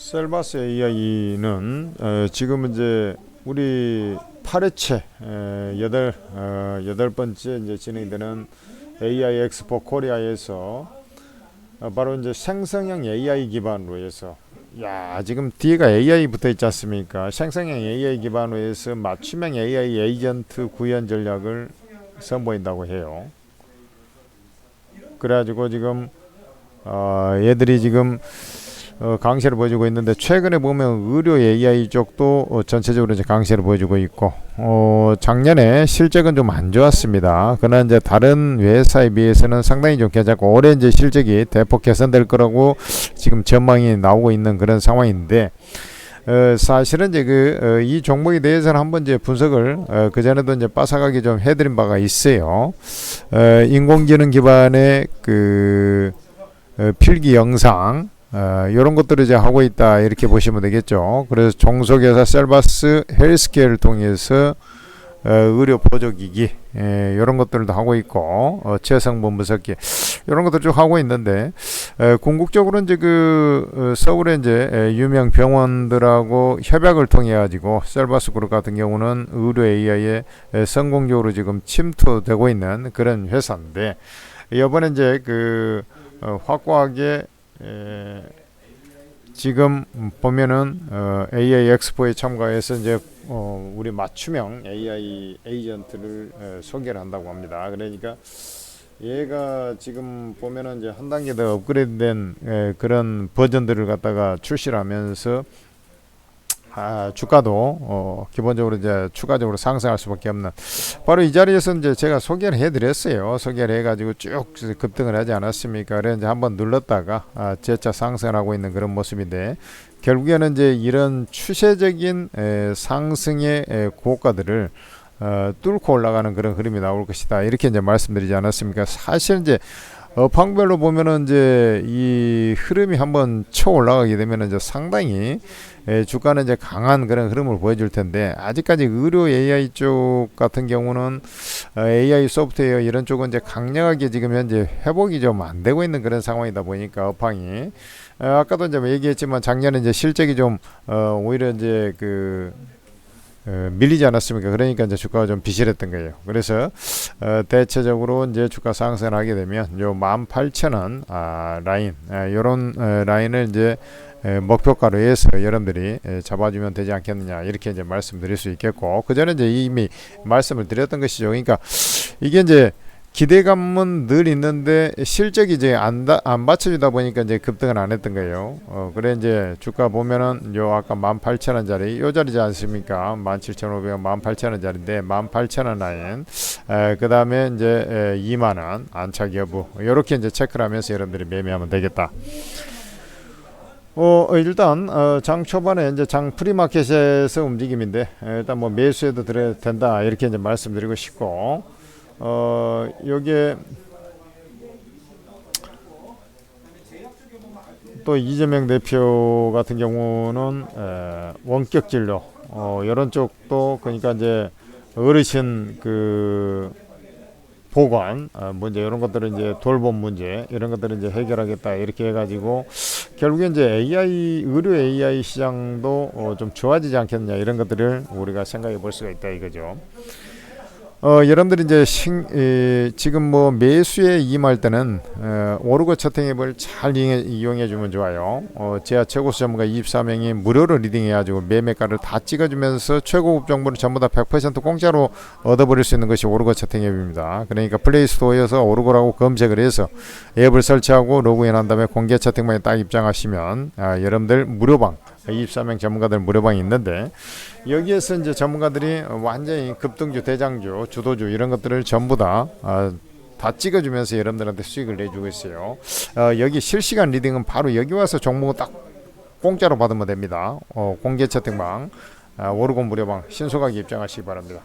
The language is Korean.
셀바스 AI는 어, 지금 이제 우리 8회째 에, 여덟 어, 여덟 번째 이제 진행되는 AI 엑스포 코리아에서 어, 바로 이제 생성형 AI 기반으로 해서 야 지금 뒤에가 AI 붙어 있지 않습니까? 생성형 AI 기반으로 해서 맞춤형 AI 에이전트 구현 전략을 선보인다고 해요. 그래가지고 지금 어, 얘들이 지금 어, 강세를 보여주고 있는데 최근에 보면 의료 AI 쪽도 어, 전체적으로 이제 강세를 보여주고 있고 어, 작년에 실적은 좀 안 좋았습니다. 그러나 이제 다른 회사에 비해서는 상당히 좀 괜찮고 올해 이제 실적이 대폭 개선될 거라고 지금 전망이 나오고 있는 그런 상황인데 어, 사실은 이제 그이 종목에 대해서는 한번 이제 분석을 어, 그 전에도 이제 빠삭하게 좀 해드린 바가 있어요. 어, 인공지능 기반의 그 어, 필기 영상 어, 이런 것들을 이제 하고 있다 이렇게 보시면 되겠죠. 그래서 종속회사 셀바스 헬스케어를 통해서 어, 의료 보조기기 예, 이런 것들도 하고 있고 어, 체성분 분석기 이런 것들 쭉 하고 있는데 에, 궁극적으로 이제 그 어, 서울의 이제 에, 유명 병원들하고 협약을 통해 가지고 셀바스 그룹 같은 경우는 의료 AI에 에, 성공적으로 지금 침투되고 있는 그런 회사인데 이번에 이제 그 어, 확고하게 에, 지금 보면은 어, AI 엑스포에 참가해서 이제 어, 우리 맞춤형 AI 에이전트를 에, 소개를 한다고 합니다. 그러니까 얘가 지금 보면은 이제 한 단계 더 업그레이드된 에, 그런 버전들을 갖다가 출시를 하면서 아, 주가도 어, 기본적으로 이제 추가적으로 상승할 수밖에 없는 바로 이 자리에서 이제 제가 소개를 해드렸어요. 소개를 해가지고 쭉 급등을 하지 않았습니까? 그래 이제 한번 눌렀다가 아, 재차 상승을 하고 있는 그런 모습인데 결국에는 이제 이런 추세적인 에, 상승의 에, 고가들을 어, 뚫고 올라가는 그런 흐름이 나올 것이다. 이렇게 이제 말씀드리지 않았습니까? 사실 이제 업황별로 보면은 이제 이 흐름이 한번 쳐 올라가게 되면 이제 상당히 에, 주가는 이제 강한 그런 흐름을 보여줄 텐데 아직까지 의료 AI 쪽 같은 경우는 어, AI 소프트웨어 이런 쪽은 이제 강력하게 지금 현재 회복이 좀 안 되고 있는 그런 상황이다 보니까 업황이 어, 아까도 이제 얘기했지만 작년에 이제 실적이 좀 어, 오히려 이제 그 어, 밀리지 않았습니까? 그러니까 이제 주가가 좀 비실했던 거예요. 그래서 어, 대체적으로 이제 주가 상승을 하게 되면 요 18,000원 아, 라인 아, 요런 어, 라인을 이제 에, 목표가로 해서 여러분들이 에, 잡아주면 되지 않겠느냐 이렇게 이제 말씀드릴 수 있겠고 그 전에 이제 이미 말씀을 드렸던 것이죠. 그러니까 이게 이제 기대감은 늘 있는데 실적이 이제 안, 다, 안 받쳐주다 보니까 이제 급등을 안 했던 거예요. 어, 그래 이제 주가 보면은 요 아까 18,000원짜리 요 자리지 않습니까? 17,500원, 18,000원짜리인데 18,000원 라인. 에, 그 다음에 이제 에, 2만 원 안착 여부. 요렇게 이제 체크를 하면서 여러분들이 매매하면 되겠다. 어 일단 어, 장 초반에 이제 장 프리마켓에서 움직임인데 에, 일단 뭐 매수해도 들어야 된다 이렇게 이제 말씀드리고 싶고 어 요게 또 이재명 대표 같은 경우는 에, 원격 진료 어 이런 쪽도 그러니까 이제 어르신 그 보관 어, 문제 이런 것들은 이제 돌봄 문제 이런 것들을 이제 해결하겠다 이렇게 해가지고 결국에 이제 AI 의료 AI 시장도 어, 좀 좋아지지 않겠느냐 이런 것들을 우리가 생각해 볼 수가 있다 이거죠. 어, 여러분들이 이제 신, 에, 지금 뭐 매수에 임할 때는 어, 오르고 채팅앱을 잘 이용해, 주면 좋아요. 어, 제야 최고 수 전문가 24명이 무료로 리딩해가지고 매매가를 다 찍어주면서 최고급 정보를 전부 다 100% 공짜로 얻어버릴 수 있는 것이 오르고 채팅앱입니다. 그러니까 플레이스토어에서 오르고라고 검색을 해서 앱을 설치하고 로그인한 다음에 공개 채팅방에 딱 입장하시면 아, 여러분들 무료방 24명 전문가들 무료방이 있는데 여기에서 이제 전문가들이 완전히 급등주, 대장주, 주도주 이런 것들을 전부 다 아, 다 찍어주면서 여러분들한테 수익을 내주고 있어요. 어, 여기 실시간 리딩은 바로 여기 와서 종목을 딱 공짜로 받으면 됩니다. 어, 공개 채팅방, 아, 오르곤 무료방 신속하게 입장하시기 바랍니다.